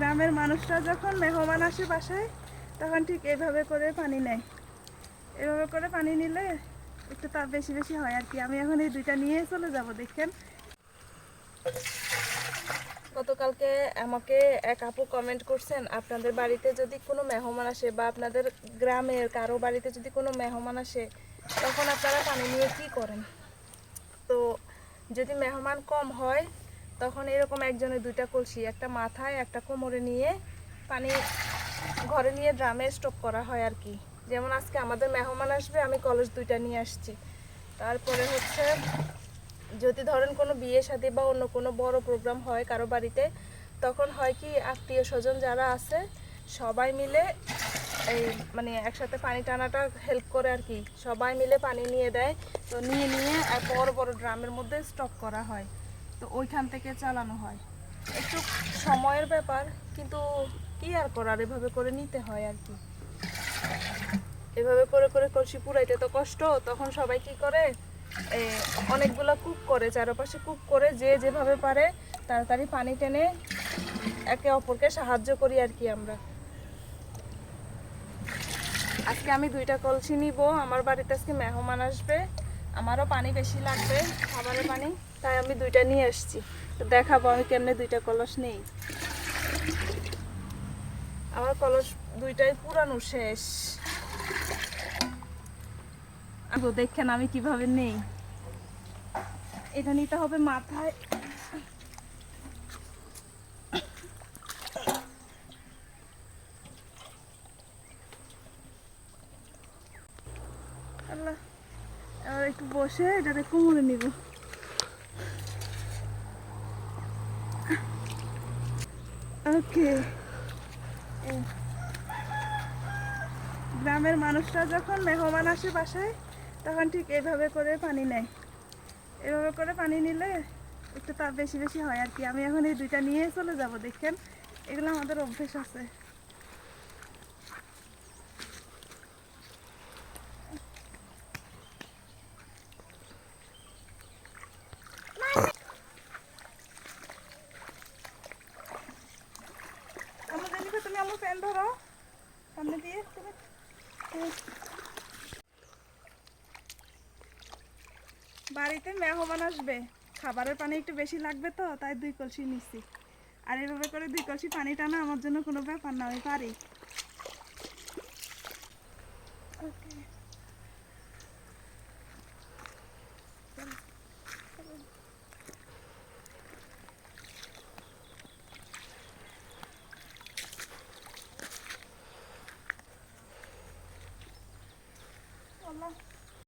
গ্রামের মানুষরা যখন মেহমান আসে বাসায়, তখন ঠিক এইভাবে করে পানি নেয়। এভাবে করে পানি নিলে একটু তাপ বেশি বেশি হয় আর কি। আমি এখন এই দুইটা নিয়ে চলে যাব, দেখেন। গতকালকে আমাকে এক আপু কমেন্ট করছেন, আপনাদের বাড়িতে যদি কোনো মেহমান আসে বা আপনাদের গ্রামের কারও বাড়িতে যদি কোনো মেহমান আসে, তখন আপনারা পানি নিয়ে কি করেন? তো যদি মেহমান কম হয় তখন এরকম একজনের দুইটা কলসি, একটা মাথায়, একটা কোমরে নিয়ে পানি ঘরে নিয়ে ড্রামে স্টক করা হয় আর কি। যেমন আজকে আমাদের মেহমান আসবে, আমি কলস দুইটা নিয়ে আসছি। তারপরে হচ্ছে, যদি ধরেন কোনো বিয়ে শাদী বা অন্য কোনো বড় প্রোগ্রাম হয় কারও বাড়িতে, তখন হয় কি, আত্মীয় স্বজন যারা আছে, সবাই মিলে এই মানে একসাথে পানি টানাটা হেল্প করে আর কি। সবাই মিলে পানি নিয়ে দেয়, তো নিয়ে নিয়ে বড় বড় ড্রামের মধ্যে স্টক করা হয়। তো ওইখান থেকে চালানো হয়। একটু সময়ের ব্যাপার, কিন্তু কি আর করার? এভাবে করে নিতে হয় আর কি। এভাবে করে করে কলসি পুরাইতে তো কষ্ট, তখন সবাই কি করে? অনেকগুলো কুক করে, চারপাশে কুক করে, যে যেভাবে পারে তাড়াতাড়ি পানি টেনে একে অপরকে সাহায্য করি আর কি আমরা। আজকে আমি দুইটা কলসি নিব, আমার বাড়িতে আজকে মেহমান আসবে, আমারও পানি বেশি লাগবে, খাবারের পানি। তাই আমি দুইটা নিয়ে আসছি। তো দেখাবো আমি কেমনে দুইটা কলস নেই। আমার কলস দুইটাই পুরানো শেষ। দেখেন আমি কীভাবে নেই। এটা নিতে হবে মাথায়। আল্লাহ, এবার একটু বসে এটাতে কোমরে নিব। গ্রামের মানুষরা যখন মেহমান আসে বাসায়, তখন ঠিক এইভাবে করে পানি নেয়। এভাবে করে পানি নিলে একটু তাপ বেশি বেশি হয় আর কি। আমি এখন এই দুইটা নিয়ে চলে যাব, দেখেন। এগুলো আমাদের অভ্যেস আছে আমার জানিবে তুমি আমার ফ্যান সামনে দিয়ে বাড়িতে মেহমান আসবে। খাবারের পানি একটু বেশি লাগবে তো, তাই দুই কলসি নিচ্ছি আর এভাবে করে দুই কলসি পানি টানা আমার জন্য কোনো ব্যাপার না, আমি পারি। Okay.